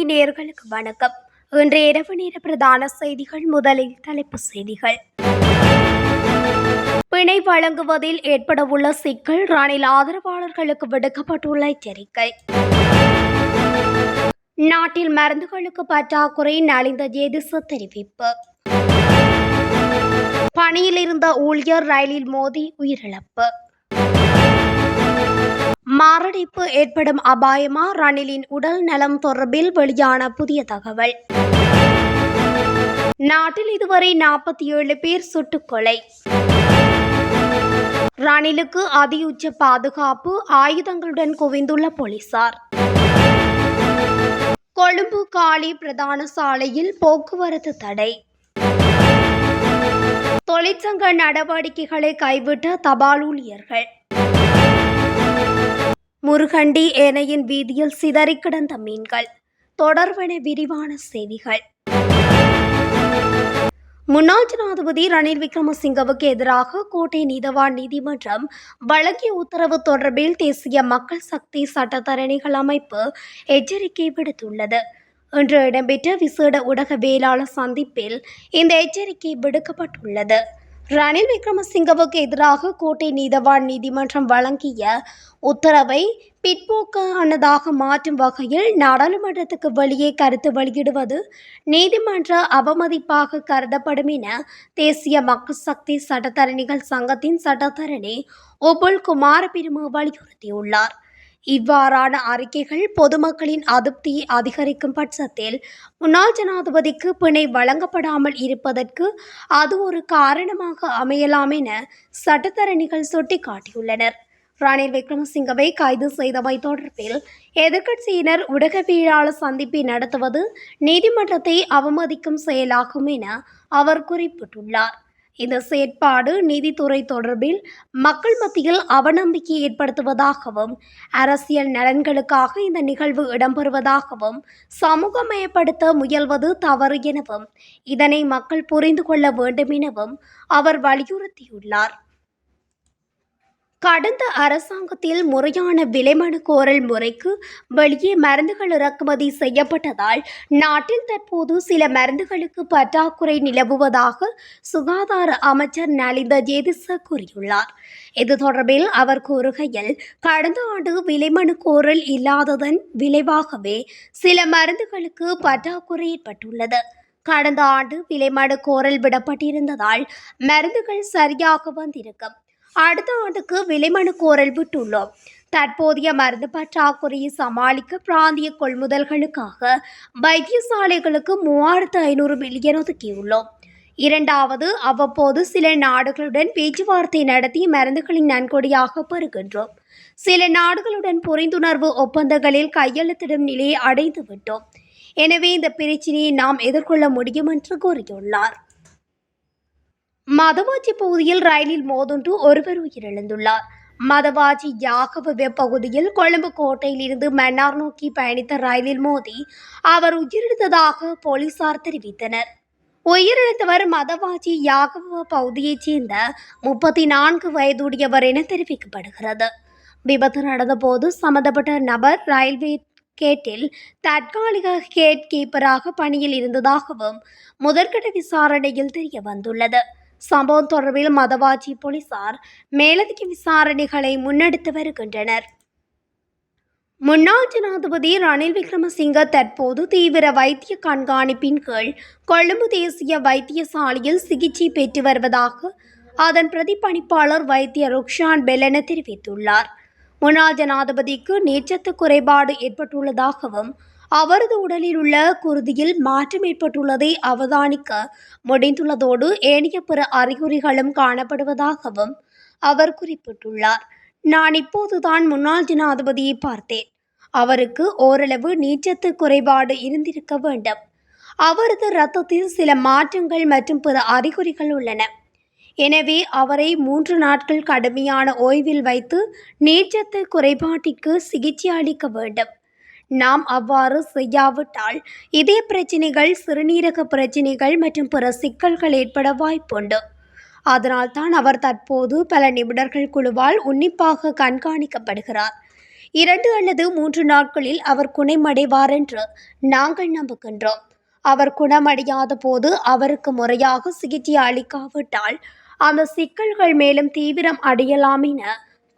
TV நேர்களுக்கு வணக்கம். இன்று இரவு நேர பிரதான செய்திகள் முதலில் தலைப்பு செய்திகள். பிணை வழங்குவதில் ஏற்படவுள்ள சிக்கல் ரணில் ஆதரவாளர்களுக்கு விடுக்கப்பட்டுள்ள எச்சரிக்கை. நாட்டில் மருந்துகளுக்கு பற்றாக்குறை நலிந்த ஜேதிச தெரிவிப்பு. பணியில் இருந்த ஊழியர் ரயிலில் மோதி உயிரிழப்பு. மாரடைப்பு ஏற்படும் அபாயமா? ரணிலின் உடல் நலம் தொடர்பில் வெளியான புதிய தகவல். நாட்டில் இதுவரை நாற்பத்தி ஏழு பேர் சுட்டுக்கொலை. ரணிலுக்கு அதியுச்ச பாதுகாப்பு ஆயுதங்களுடன் குவிந்துள்ள போலீசார். கொழும்பு காலி பிரதான சாலையில் போக்குவரத்து தடை. தொழிற்சங்க நடவடிக்கைகளை கைவிட்ட தபால் ஊழியர்கள். முருகண்டி ஏனையின் வீதியில் சிதறி கிடந்த மீன்கள். தொடர்பென விரிவான செய்திகள். முன்னாள் ஜனாதிபதி ரணில் விக்ரமசிங்கவுக்கு எதிராக கோட்டை நீதவான் நீதிமன்றம் வழங்கிய உத்தரவு தொடர்பில் தேசிய மக்கள் சக்தி சட்டத்தரணிகள் அமைப்பு எச்சரிக்கை விடுத்துள்ளது. இன்று இடம்பெற்ற விசேட ஊடகவியலாளர் சந்திப்பில் இந்த எச்சரிக்கை விடுக்கப்பட்டுள்ளது. ரணில் விக்ரமசிங்கவுக்கு எதிராக கோட்டை நீதவான் நீதிமன்றம் வழங்கிய உத்தரவை பிற்போக்கானதாக மாற்றும் வகையில் நாடாளுமன்றத்துக்கு வெளியே கருத்து வெளியிடுவது நீதிமன்ற அவமதிப்பாக கருதப்படும் என தேசிய மக்கள் சக்தி சட்டத்தரணிகள் சங்கத்தின் சட்டத்தரணி உபுல் குமார பிரிமு வலியுறுத்தியுள்ளார். இவ்வாறான அறிக்கைகள் பொதுமக்களின் அதிருப்தியை அதிகரிக்கும் பட்சத்தில் முன்னாள் ஜனாதிபதிக்கு பிணை வழங்கப்படாமல் இருப்பதற்கு அது ஒரு காரணமாக அமையலாம் என சட்டத்தரணிகள் சுட்டிக்காட்டியுள்ளனர். ரணில் விக்ரமசிங்கவை கைது செய்தமை தொடர்பில் எதிர்க்கட்சியினர் ஊடகவியலாளர் சந்திப்பை நடத்துவது நீதிமன்றத்தை அவமதிக்கும் செயலாகும் என அவர் குறிப்பிட்டுள்ளார். இந்த செயற்பாடு நீதித்துறை தொடர்பில் மக்கள் மத்தியில் அவநம்பிக்கை ஏற்படுத்துவதாகவும் அரசியல் நலன்களுக்காக இந்த நிகழ்வு இடம்பெறுவதாகவும் சமூகமயப்படுத்த முயல்வது தவறு எனவும் இதனை மக்கள் புரிந்து கொள்ள வேண்டும் எனவும் அவர் வலியுறுத்தியுள்ளார். கடந்த அரசாங்கத்தில் முறையான விலைமனு கோரல் முறைக்கு வெளியே மருந்துகள் இறக்குமதி செய்யப்பட்டதால் நாட்டில் தற்போது சில மருந்துகளுக்கு பற்றாக்குறை நிலவுவதாக சுகாதார அமைச்சர் நலிந்த ஜேதிச கூறியுள்ளார். இது தொடர்பில் அவர் கூறுகையில் கடந்த ஆண்டு விலைமனு கோரல் இல்லாததன் விளைவாகவே சில மருந்துகளுக்கு பற்றாக்குறை ஏற்பட்டுள்ளது. கடந்த ஆண்டு விலைமனு கோரல் விடப்பட்டிருந்ததால் மருந்துகள் சரியாக வந்திருக்கும். அடுத்த ஆண்டுக்கு விலைமனு கோரல் விட்டுள்ளோம். தற்போதைய மருந்து பற்றாக்குறையை சமாளிக்க பிராந்திய கொள்முதல்களுக்காக வைத்தியசாலைகளுக்கு மூவாயிரத்து ஐநூறு மில்லியன் ஒதுக்கியுள்ளோம். இரண்டாவது அவ்வப்போது சில நாடுகளுடன் பேச்சுவார்த்தை நடத்தி மருந்துகளின் நன்கொடையாக பெறுகின்றோம். சில நாடுகளுடன் புரிந்துணர்வு ஒப்பந்தங்களில் கையெழுத்திடும் நிலையை அடைந்து விட்டோம் எனவே இந்த பிரச்சினையை நாம் எதிர்கொள்ள முடியும் என்று கூறியுள்ளார். மதவாச்சி பகுதியில் ரயிலில் மோதுண்டு ஒருவர் உயிரிழந்துள்ளார். மதவாச்சி யாகவ பகுதியில் கொழும்பு கோட்டையில் இருந்து மன்னார் நோக்கி பயணித்த ரயிலில் மோதி அவர் உயிரிழந்ததாக போலீசார் தெரிவித்தனர். உயிரிழந்தவர் மதவாச்சி யாகவ பகுதியைச் சேர்ந்த முப்பத்தி நான்கு வயதுடையவர் என தெரிவிக்கப்படுகிறது. விபத்து நடந்தபோது சம்பந்தப்பட்ட நபர் ரயில்வே கேட்டில் தற்காலிக கேட் கீப்பராக பணியில் இருந்ததாகவும் முதற்கட்ட விசாரணையில் தெரிய வந்துள்ளது சம்பவம் தொடர்பில் மதவாஜி போலீசார் மேலதிக விசாரணைகளை முன்னெடுத்து வருகின்றனர். முன்னாள் ஜனாதிபதி ரணில் விக்ரமசிங்க தற்போது தீவிர வைத்திய கண்காணிப்பின் கீழ் கொழும்பு தேசிய வைத்தியசாலையில் சிகிச்சை பெற்று வருவதாக அதன் பிரதிப்பணிப்பாளர் வைத்திய ருக்ஷான் பெலன தெரிவித்துள்ளார். முன்னாள் ஜனாதிபதிக்கு நீச்சத்து குறைபாடு ஏற்பட்டுள்ளதாகவும் அவரது உடலில் உள்ள குருதியில் மாற்றம் ஏற்பட்டுள்ளதை அவதானிக்க முடிந்துள்ளதோடு ஏனைய பிற அறிகுறிகளும் காணப்படுவதாகவும் அவர் குறிப்பிட்டுள்ளார். நான் இப்போதுதான் முன்னாள் ஜனாதிபதியை பார்த்தேன். அவருக்கு ஓரளவு நீச்சத்து குறைபாடு இருந்திருக்க வேண்டும். அவரது இரத்தத்தில் சில மாற்றங்கள் மற்றும் பிற அறிகுறிகள் உள்ளன. எனவே அவரை மூன்று நாட்கள் கடுமையான ஓய்வில் வைத்து நீச்சத்து குறைபாட்டிற்கு சிகிச்சை அளிக்க வேண்டும். நாம் அவ்வாறு செய்யாவிட்டால் இதய பிரச்சினைகள் சிறுநீரக பிரச்சினைகள் மற்றும் பிற சிக்கல்கள் ஏற்பட வாய்ப்புண்டு. அதனால்தான் அவர் தற்போது பல நிபுணர்கள் குழுவால் உன்னிப்பாக கண்காணிக்கப்படுகிறார். இரண்டு அல்லது மூன்று நாட்களில் அவர் குணமடைவார் என்று நாங்கள் நம்புகின்றோம். அவர் குணமடையாத போது அவருக்கு முறையாக சிகிச்சை அளிக்காவிட்டால் அந்த சிக்கல்கள் மேலும் தீவிரம் அடையலாம் என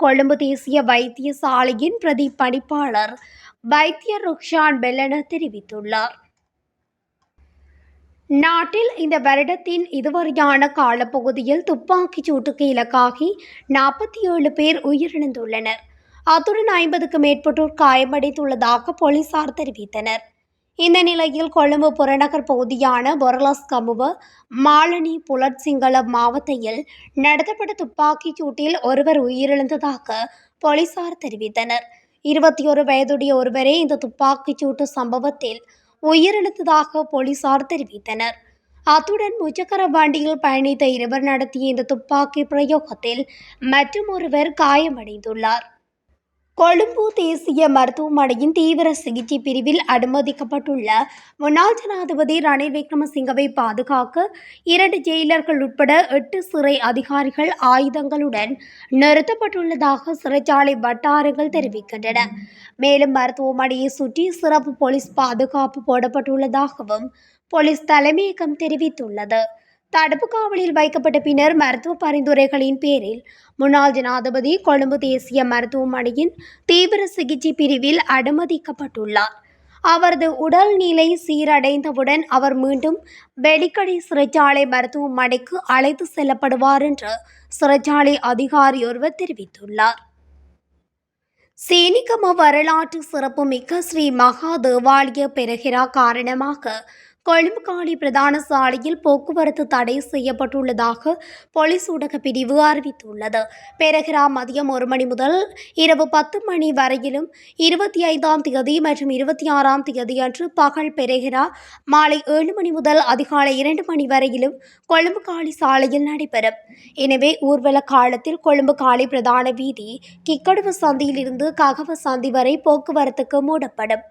கொழும்பு தேசிய வைத்தியசாலையின் பிரதி பணிப்பாளர் வைத்தியர் ருக்ஷான் பெல்லன தெரிவித்துள்ளார். நாட்டில் இந்த வருடத்தின் இதுவரையான காலப்பகுதியில் துப்பாக்கிச் சூட்டுக்கு இலக்காகி நாற்பத்தி ஏழு பேர் உயிரிழந்துள்ளனர். அத்துடன் ஐம்பதுக்கு மேற்பட்டோர் காயமடைந்துள்ளதாக போலீசார் தெரிவித்தனர். இந்த நிலையில் கொழும்பு புறநகர் பகுதியான பொரலாஸ் கமுவ மாலனி புலட்சிங்கள மாவட்டத்தில் நடத்தப்பட்ட துப்பாக்கிச் சூட்டில் ஒருவர் உயிரிழந்ததாக போலீசார் தெரிவித்தனர். இருபத்தி ஒரு வயதுடைய ஒருவரே இந்த துப்பாக்கிச்சூட்டு சம்பவத்தில் உயிரிழந்ததாக போலீசார் தெரிவித்தனர். அத்துடன் முச்சக்கர வண்டியில் பயணித்த இருவர் நடத்திய இந்த துப்பாக்கி பிரயோகத்தில் மற்றும் ஒருவர் காயமடைந்துள்ளார். கொழும்பு தேசிய மருத்துவமனையின் தீவிர சிகிச்சை பிரிவில் அனுமதிக்கப்பட்டுள்ள முன்னாள் ஜனாதிபதி ரணில் விக்ரமசிங்கவை பாதுகாக்க இரண்டு ஜெயிலர்கள் உட்பட எட்டு சிறை அதிகாரிகள் ஆயுதங்களுடன் நிறுத்தப்பட்டுள்ளதாக சிறைச்சாலை வட்டாரங்கள் தெரிவிக்கின்றன. மேலும் மருத்துவமனையை சுற்றி சிறப்பு போலீஸ் பாதுகாப்பு போடப்பட்டுள்ளதாகவும் போலீஸ் தலைமையகம் தெரிவித்துள்ளது. தடுப்பு காவலில் வைக்கப்பட்ட பின்னர் மருத்துவ பரிந்துரைகளின் பேரில் முன்னாள் ஜனாதிபதி கொழும்பு தேசிய மருத்துவமனையின் தீவிர சிகிச்சை பிரிவில் அனுமதிக்கப்பட்டுள்ளார். அவரது உடல்நிலை சீரடைந்தவுடன் அவர் மீண்டும் வெடிக்கடை சிறைச்சாலை மருத்துவமனைக்கு அழைத்து செல்லப்படுவார் என்று சிறைச்சாலை அதிகாரி ஒருவர் தெரிவித்துள்ளார். சேனிகம வரலாற்று சிறப்புமிக்க ஸ்ரீ மகா தேவாலய பெருகிரா காரணமாக கொழும்புக்காடி பிரதான சாலையில் போக்குவரத்து தடை செய்யப்பட்டுள்ளதாக போலீஸ் ஊடக பிரிவு அறிவித்துள்ளது. பெரகிரா மதியம் ஒரு மணி முதல் இரவு பத்து மணி வரையிலும் இருபத்தி ஐந்தாம் தேதி மற்றும் இருபத்தி ஆறாம் தேதி அன்று பகல் பெரகிரா மாலை ஏழு மணி முதல் அதிகாலை இரண்டு மணி வரையிலும் கொழும்பு சாலையில் நடைபெறும். எனவே ஊர்வல காலத்தில் கொழும்பு பிரதான வீதி கிக்கடுவு சந்தியிலிருந்து ககவ சந்தி வரை போக்குவரத்துக்கு மூடப்படும்.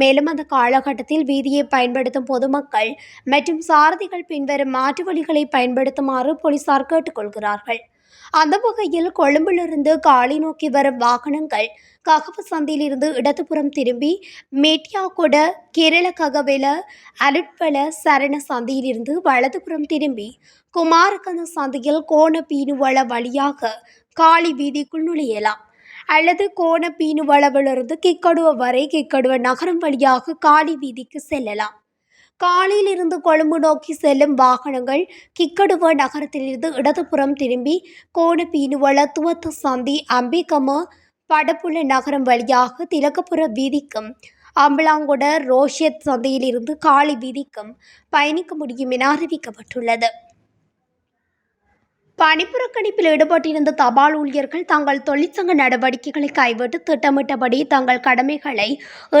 மேலும் அந்த காலகட்டத்தில் வீதியை பயன்படுத்தும் பொதுமக்கள் மற்றும் சாரதிகள் பின்வரும் மாற்று வழிகளை பயன்படுத்துமாறு போலீசார் கேட்டுக்கொள்கிறார்கள். அந்த வகையில் கொழும்பிலிருந்து காலி நோக்கி வரும் வாகனங்கள் ககவ சந்தியிலிருந்து இடதுபுறம் திரும்பி மேட்டியாகொட கேரள ககவெல அலுட்வல சரண சந்தியிலிருந்து வலதுபுறம் திரும்பி குமாரகந்த சந்தியில் கோண பீனுவள வழியாக காளி வீதிக்குள் நுழையலாம். அல்லது கோண பீனுவளவிலிருந்து கிக்கடுவ வரை கிக்கடுவ நகரம் வழியாக காளி வீதிக்கு செல்லலாம். காலையிலிருந்து கொழும்பு நோக்கி செல்லும் வாகனங்கள் கிக்கடுவ நகரத்திலிருந்து இடதுபுறம் திரும்பி கோண பீனுவள துவத்த சந்தி அம்பிகம படப்புல நகரம் வழியாக திலகப்புற வீதிக்கும் அம்பலாங்கொட ரோஷியத் சந்தையிலிருந்து காளி வீதிக்கும் பயணிக்க முடியும் என அறிவிக்கப்பட்டுள்ளது. பணிப்புறக்கணிப்பில் ஈடுபட்டிருந்த தபால் ஊழியர்கள் தங்கள் தொழிற்சங்க நடவடிக்கைகளை கைவிட்டு திட்டமிட்டபடி தங்கள் கடமைகளை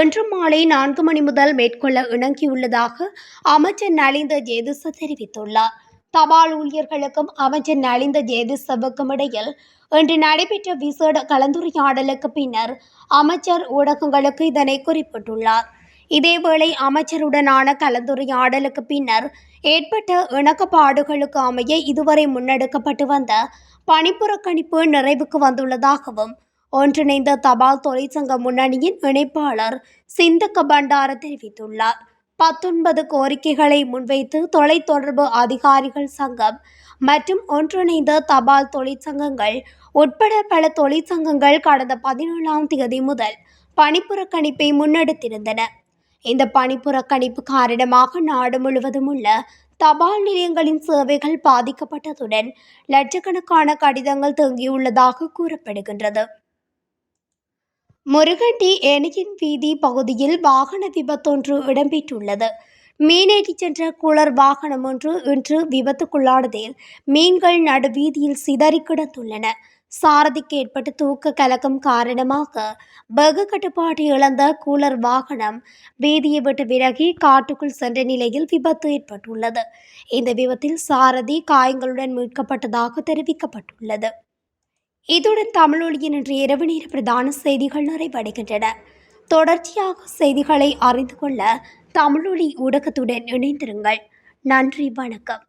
இன்று மாலை நான்கு மணி முதல் மேற்கொள்ள இணங்கியுள்ளதாக அமைச்சர் நலிந்த ஜேதிச தெரிவித்துள்ளார். தபால் ஊழியர்களுக்கும் அமைச்சர் நலிந்த ஜேதிசவுக்கும் இடையில் இன்று நடைபெற்ற விசேட கலந்துரையாடலுக்கு பின்னர் அமைச்சர் ஊடகங்களுக்கு இதனை குறிப்பிட்டுள்ளார். இதேவேளை அமைச்சருடனான கலந்துரையாடலுக்கு பின்னர் ஏற்பட்ட இணக்கப்பாடுகளுக்கு அமைய இதுவரை முன்னெடுக்கப்பட்டு வந்த பணிப்புறக்கணிப்பு நிறைவுக்கு வந்துள்ளதாகவும் ஒன்றிணைந்த தபால் தொழிற்சங்க முன்னணியின் இணைப்பாளர் சிந்தக்க பண்டார தெரிவித்துள்ளார். பத்தொன்பது கோரிக்கைகளை முன்வைத்து தொலைத்தொடர்பு அதிகாரிகள் சங்கம் மற்றும் ஒன்றிணைந்த தபால் தொழிற்சங்கங்கள் உட்பட பல தொழிற்சங்கங்கள் கடந்த பதினேழாம் தேதி முதல் பணிப்புறக்கணிப்பை முன்னெடுத்திருந்தன. இந்த பணிப்புறக்கணிப்பு காரணமாக நாடு முழுவதும் உள்ள தபால் நிலையங்களின் சேவைகள் பாதிக்கப்பட்டதுடன் லட்சக்கணக்கான கடிதங்கள் தேங்கியுள்ளதாக கூறப்படுகின்றது. முருகண்டி ஏனையின் வீதி பகுதியில் வாகன விபத்தொன்று இடம்பெற்றுள்ளது. மீனேற்றி சென்ற குளர் வாகனம் ஒன்று இன்று விபத்துக்குள்ளானதில் மீன்கள் நடுவீதியில் சிதறி கிடந்துள்ளன சாரதிக்கு ஏற்பட்டு தூக்க கலக்கம் காரணமாக வெகு கட்டுப்பாட்டை இழந்த கூலர் வாகனம் வீதியை விட்டு விலகி காட்டுக்குள் சென்ற நிலையில் விபத்து ஏற்பட்டுள்ளது. இந்த விபத்தில் சாரதி காயங்களுடன் மீட்கப்பட்டதாக தெரிவிக்கப்பட்டுள்ளது. இதுடன் தமிழொலியின் இன்று இரவு நேர பிரதான செய்திகள் நிறைவடைகின்றன. தொடர்ச்சியாக செய்திகளை அறிந்து கொள்ள தமிழொலி ஊடகத்துடன் இணைந்திருங்கள். நன்றி வணக்கம்.